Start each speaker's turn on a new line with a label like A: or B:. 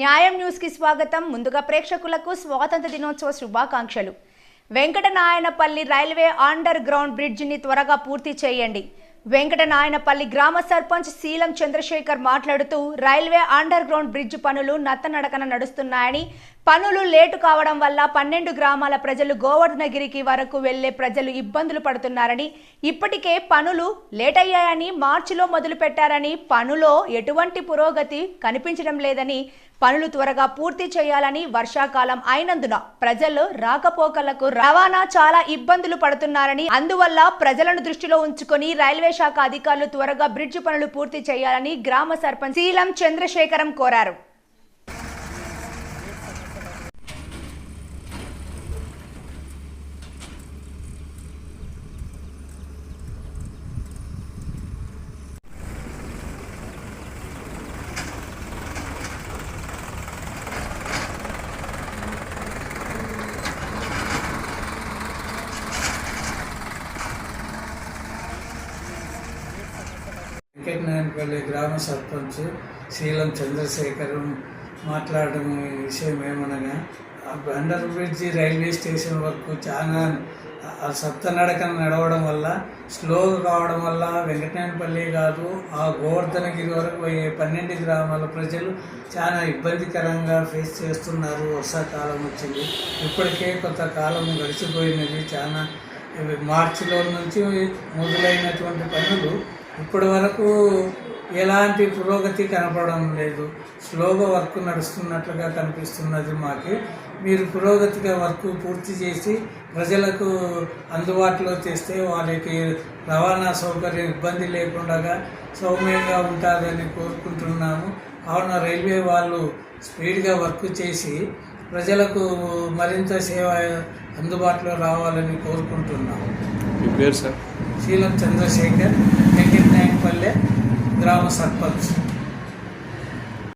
A: న్యాయం న్యూస్కి స్వాగతం. ముందుగా ప్రేక్షకులకు స్వాతంత్ర దినోత్సవ శుభాకాంక్షలు. వెంకటనాయనపల్లి రైల్వే అండర్ గ్రౌండ్ బ్రిడ్జిని త్వరగా పూర్తి చేయండి. వెంకటనాయనపల్లి గ్రామ సర్పంచ్ శీలం చంద్రశేఖర్ మాట్లాడుతూ రైల్వే అండర్ గ్రౌండ్ బ్రిడ్జ్ పనులు నత్తనడకన నడుస్తున్నాయని పనులు లేటు కావడం వల్ల పన్నెండు గ్రామాల ప్రజలు గోవర్ధనగిరికి వరకు వెళ్ళే ప్రజలు ఇబ్బందులు పడుతున్నారని ఇప్పటికే పనులు లేట్ అయ్యాయని మార్చిలో మొదలు పెట్టారని పనులో ఎటువంటి పురోగతి కనిపించడం లేదని పనులు త్వరగా పూర్తి చేయాలని వర్షాకాలం అయినందున ప్రజలు రాకపోకలకు రవాణా చాలా ఇబ్బందులు పడుతున్నారని అందువల్ల ప్రజలను దృష్టిలో ఉంచుకొని రైల్వే శాఖ అధికారులు త్వరగా బ్రిడ్జ్ పనులు పూర్తి చేయాలని గ్రామ సర్పంచ్ శీలం చంద్రశేఖరం కోరారు.
B: వెంకటనాయనపల్లి గ్రామ సర్పంచ్ శీలం చంద్రశేఖర్ మాట్లాడడం విషయం ఏమనగా ఆ అండర్ బ్రిడ్జి రైల్వే స్టేషన్ వరకు చాలా ఆ సప్తనడకన నడవడం వల్ల స్లోగా కావడం వల్ల వెంకటనాయనపల్లి కాదు ఆ గోవర్ధనగిరి వరకు పోయే పన్నెండు గ్రామాల ప్రజలు చాలా ఇబ్బందికరంగా ఫేస్ చేస్తున్నారు. వర్షాకాలం వచ్చింది. ఇప్పటికే కొంతకాలం గడిచిపోయినది. చాలా మార్చిలో నుంచి మొదలైనటువంటి పనులు ఇప్పటి వరకు ఎలాంటి పురోగతి కనపడడం లేదు. స్లోగా వర్క్ నడుస్తున్నట్లుగా కనిపిస్తున్నది మాకు. మీరు పురోగతిగా వర్క్ పూర్తి చేసి ప్రజలకు అందుబాటులో తెస్తే వాళ్ళకి రవాణా సౌకర్యం ఇబ్బంది లేకుండా సౌమ్యంగా ఉంటుందని కోరుకుంటున్నాము. కావున రైల్వే వాళ్ళు స్పీడ్గా వర్క్ చేసి ప్రజలకు మరింత సేవ అందుబాటులో రావాలని కోరుకుంటున్నాము.
C: మీ పేరు sir?
B: Seelam Chandrasekhar bravo para